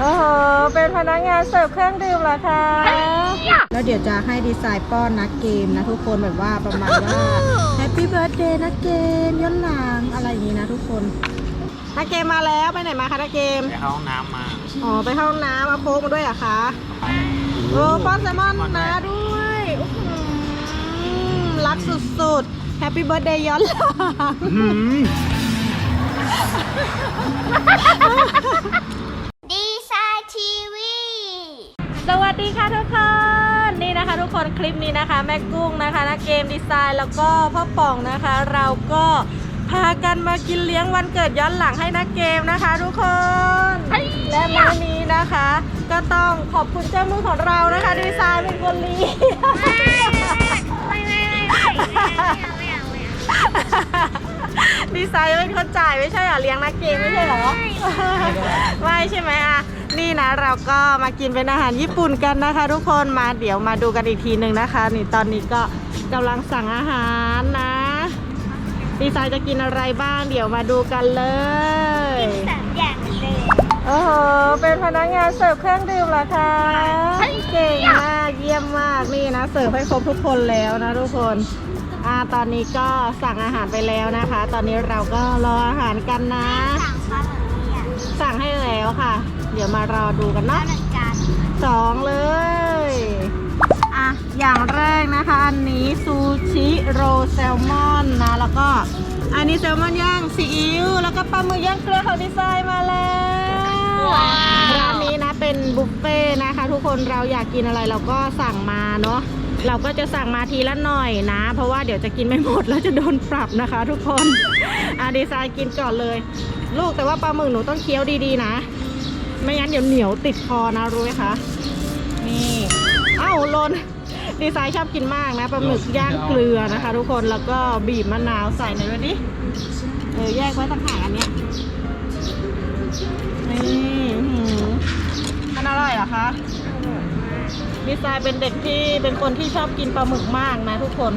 โอ้โห เป็นพนักงานเสิร์ฟเครื่องดื่มเหรอคะ แล้วเดี๋ยวจะให้ดีไซน์ป้อนนักเกมนะทุกคนแบบว่าประมาณว่า Happy Birthday นักเกมย้อนหลังอะไรอย่างนี้นะทุกคนนักเกมมาแล้วไปไหนมาคะนักเกม ไปเข้าห้องน้ำมา อ๋อ ไปเข้าห้องน้ำเอาโค้กมาด้วยเหรอคะโอ้ป้อนแซลมอนนะด้วยอื้อหือรักสุดๆ Happy Birthday ย้อนหลัง ดีค่ะทุกคนนี่นะคะ ทุกคนคลิปนี้นะคะ แม่กุ้งนะคะนักเกมดีไซน์แล้วก็พ่อป่องนะคะ เราก็พากันมากินเลี้ยงวันเกิดย้อนหลังให้นักเกมนะคะ ทุกคนและมื้อนี้นะคะ ก็ต้องขอบคุณเจ้ามือของเรานะคะ ดีไซน์เป็นคนเลี้ยงไม่ไม่ไม่ไม่ไม่ดีไซน์เป็นคนจ่ายไม่ใช่เหรอเลี้ยงนักเกมไม่ใช่เหรอไม่ใช่ไหมอะ นี่นะเราก็มากินเป็นอาหารญี่ปุ่นกันนะคะ ทุกคนมาเดี๋ยวมาดูกันอีกทีหนึ่งนะคะนี่ตอนนี้ก็กำลังสั่งอาหารนะดีไซน์จะกินอะไรบ้าง เดี๋ยวมาดูกันเลยสามอย่างเลยโอ้โหเป็นพนักงานเสิร์ฟเครื่องดื่มเหรอคะเก่งมากเยี่ยมมากนี่นะเสิร์ฟให้ครบทุกคนแล้วนะทุกคนอ่าตอนนี้ก็สั่งอาหารไปแล้วนะคะ ตอนนี้เราก็รออาหารกันนะ สั่งข้าวแบบนี้อะสั่งให้แล้วค่ะ เดี๋ยวมารอดูกันข้านะวหนึ่งจานสองเลย อะ อย่างแรกนะคะ อันนี้ซูชิโรแซลมอนนะ แล้วก็ อันนี้แซลมอนย่างซีอิ๊วแล้วก็ปลาหมึกย่างเกลือของดีไซน์มาแล้วร้านนี้นะเป็นบุฟเฟ่ต์นะคะ ทุกคนเราอยากกินอะไรเราก็สั่งมาเนาะเราก็จะสั่งมาทีละหน่อยนะ เพราะว่าเดี๋ยวจะกินไม่หมดแล้วจะโดนปรับนะคะ ทุกคนอะดีไซน์กินก่อนเลย ลูกแต่ว่าปลาหมึกหนูต้องเคี้ยวดีๆนะ ไม่งั้นเดี๋ยวเหนียวติดคอนะรู้ไหมคะ นี่เอ้าหลนดีไซน์ชอบกินมากนะปลาหมึกย่างเกลือนะคะ ทุกคนแล้วก็บีบมะนาวใส่ในอยด้วยดิเออแยกไว้ต่างหากอันเนี้ยนี่อื้อหือมันอร่อยเหรอคะดีไซน์เป็นเด็กที่เป็นคนที่ชอบกินปลาหมึกมากนะทุกคน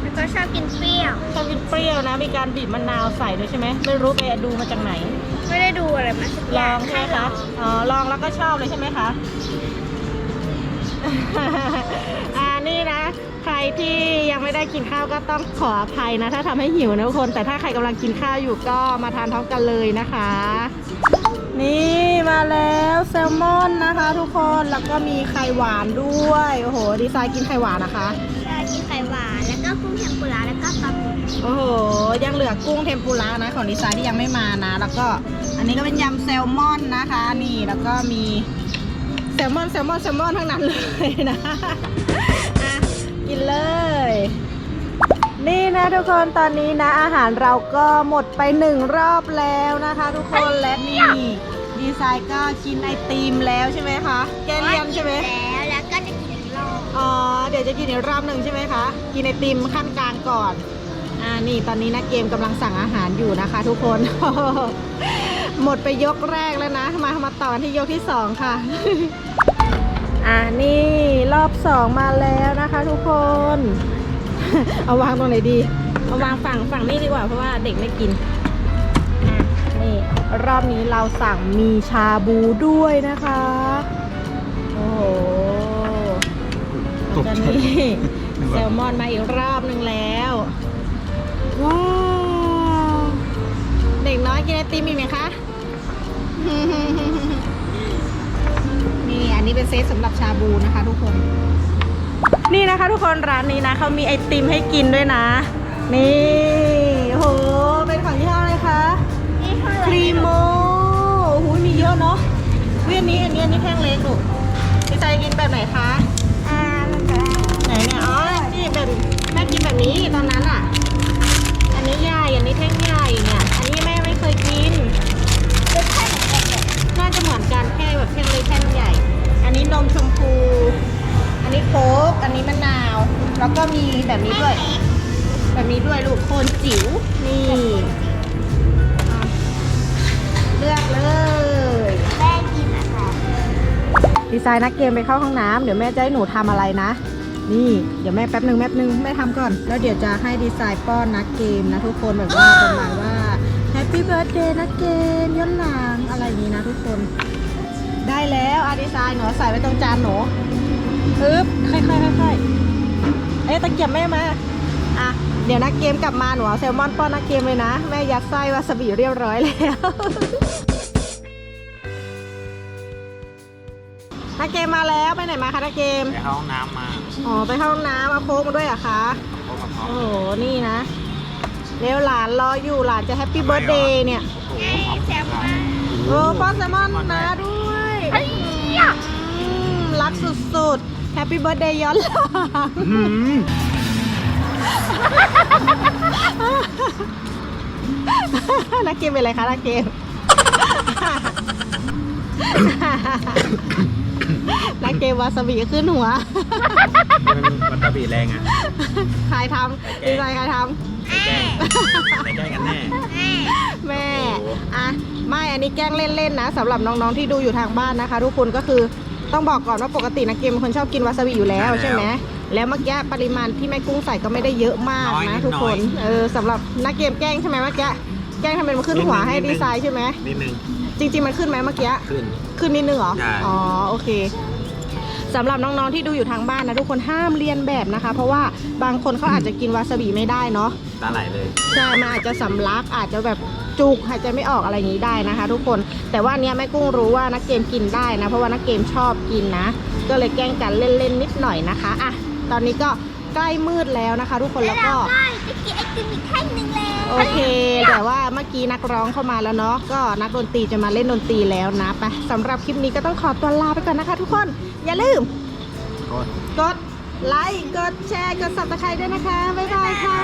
แล้วก็ชอบกินเปรี้ยวชอบกินเปรี้ยวนะมีการบีบมะนาวใส่ด้วยใช่ไหมไม่รู้ไปดูมาจากไหน ไม่ได้ดูอะไรมาสักอลย่าองงใช่ไหมคะ อ๋อ ลองแล้วก็ชอบเลยใช่ไหมคะ อ่า นี่นะ ใครที่ยังไม่ได้กินข้าวก็ต้องขออภัยนะ ถ้าทำให้หิวนะทุกคน แต่ถ้าใครกำลังกินข้าวอยู่ก็มาทานพร้อมกันเลยนะคะ นี่มาแล้วแซลมอนนะคะ ทุกคน แล้วก็มีไข่หวานด้วย โอ้โห ดีไซน์กินไข่หวานนะคะชอบกินไข่หวาน แล้วก็กุ้งเทมปุระแล้วก็ปลาหมึก โอ้โห ยังเหลือกุ้งเทมปุระนะของดีไซน์ที่ยังไม่มานะ แล้วก็อันนี้ก็เป็นยำแซลมอนนะคะ นี่แล้วก็มีแซลมอนแซลมอนแซลมอนทั้งนั้นเลยนะอะกินเลย นี่นะทุกคนตอนนี้นะ อาหารเราก็หมดไปหนึ่งรอบแล้วนะคะ ทุกคนและนี่ดีไซน์ก็กินไอติมแล้วใช่ไหมคะแกเลียนใช่ไหมแล้วแล้วก็จะกินอีกรอบอ๋อเดี๋ยวจะกินอีกรอบหนึ่งใช่ไหมคะกินไอติมขั้นกลางก่อน อ่านี่ตอนนี้นะเกมกำลังสั่งอาหารอยู่นะคะ ทุกคน หมดไปยกแรกแล้วนะ มามาต่อกันที่ยกที่สองค่ะ อ่านี่รอบสองมาแล้วนะคะ ทุกคน เอาวางตรงไหนดี เอาวางฝั่งฝั่งนี้ดีกว่าเพราะว่าเด็กไม่กินอะนี่รอบนี้เราสั่งมีชาบูด้วยนะคะ โอ้โหตกตอนใจนี้แซลมอนมาอีกรอบหนึ่งแล้ ด็กน้อยกินไอติมอีกไหมคะ นี่อันนี้เป็นเซตสำหรับชาบูนะคะ ทุกคน นี่นะคะ ทุกคนร้านนี้นะเขามีไอติมให้กินด้วยนะ นี่โหเป็นของยี่ห้ออะไรคะนี่เท่าไหคร่รีโมโอ้โหมีเยอะเนาะเวียนนี้อันนี้อันนี้แท่งเล็กลูกพี่ใจกินแบบไหนคะ แล้วก็มีแบบนี้ด้วย แบบนี้ด้วยลูกโคนจิ๋ว นี่ เลือกเลย แม่กินนะคะดีไซน์นักเกมไปเข้าห้องน้ำเดี๋ยวแม่จะให้หนูทำอะไรนะ นี่ เดี๋ยวแม่แป๊บหนึ่งแป๊บหนึ่งแม่ทำก่อน แล้วเดี๋ยวจะให้ดีไซน์ป้อนนักเกมนะทุกคนแบบว่าประมาณว่า Happy Birthday นักเกมย้อนหลังอะไรอย่างนี้นะทุกคน ได้แล้วอาดีไซน์หนูใส่ไว้ตรงจานหนูอึ๊บค่อยๆค่อยๆ เอ๊ะตะเกียบแม่มา อะ เดี๋ยวนักเกมกลับมาหนูเอาแซลมอนป้อนนักเกมเลยนะ แม่ยัดไส้วาซาบิเรียบร้อยแล้วนักเกมมาแล้วไปไหนมาคะนักเกม ไปเข้าห้องน้ำมา อ๋อไปเข้าห้องน้ำเอาโค้กมาด้วยเหรอะคะพบกับพ่อโอ้โหนี่นะเร็วหลานรออยู่หลานจะแฮปปี้เบิร์ดเดย์เนี่ยโอ้โหไอ้แซมมาโอ้ป้อนแซลมอนมาด้วยเฮ้ยอืมรักสุดๆ แฮปปี้เบิร์ดเดย์ย้อนหลังอืมนักเกมเป็นอะไรคะนักเกมนักเกมวาซาบิขึ้นหัว มันมันตะบีแรงอะใครทำดีใจใครทไปแกล้งไปแกล้งกันแน่ำแม่โอ้โหอะ ไม่ อันนี้แกล้งเล่นๆนะสำหรับน้องๆที่ดูอยู่ทางบ้านนะคะ ทุกคนก็คือ ต้องบอกก่อนว่าปกตินักเกมเป็นคนชอบกินวาซาบิอยู่แล้วใช่ไหมแล้วเมื่อกี้ปริมาณที่แม่กุ้งใส่ก็ไม่ได้เยอะมากน้อยนินะดทุกหน่คอย นเออสำหรับนักเกมแกล้งใช่ไหมเมื่อกี้แกล้งทำเป็นมาขึ้นหัวให้นิดนึงดีไซน์ใช่ไหมนิดนึงจริง ๆ มันขึ้นไหมเมื่อกี้ ขึ้น ขึ้นนิดนึงเหรอ ใช่ อ๋อโอเค สำหรับน้องๆที่ดูอยู่ทางบ้านนะ ทุกคนห้ามเรียนแบบนะคะ เพราะว่าบางคนเขาอาจจะกินวาซาบิไม่ได้เนาะตาไหลเลยใช่มันอาจจะสำลักอาจจะแบบจุกหายใจไม่ออกอะไรอย่างนี้ได้นะคะ ทุกคนแต่ว่าอันเนี้ยแม่กุ้งรู้ว่านักเกมกินได้นะ เพราะว่านักเกมชอบกินนะ ก็เลยแกล้งกันเล่นๆนิดหน่อยนะคะอะตอนนี้ก็ ใกล้มืดแล้วนะคะ ทุกคนแล้วก็เมื่อกี้ไอติมอีกแท่งหนึ่งแล้วโอเคแต่ว่าเมื่อกี้นักร้องเข้ามาแล้วเนาะก็นักดนตรีจะมาเล่นดนตรีแล้วนะไปสำหรับคลิปนี้ก็ต้องขอตัวลาไปก่อนนะคะ ทุกคนอย่าลืมกดไลค์กดแชร์กด subscribe ด้วยนะคะบ๊ายบายค่ะ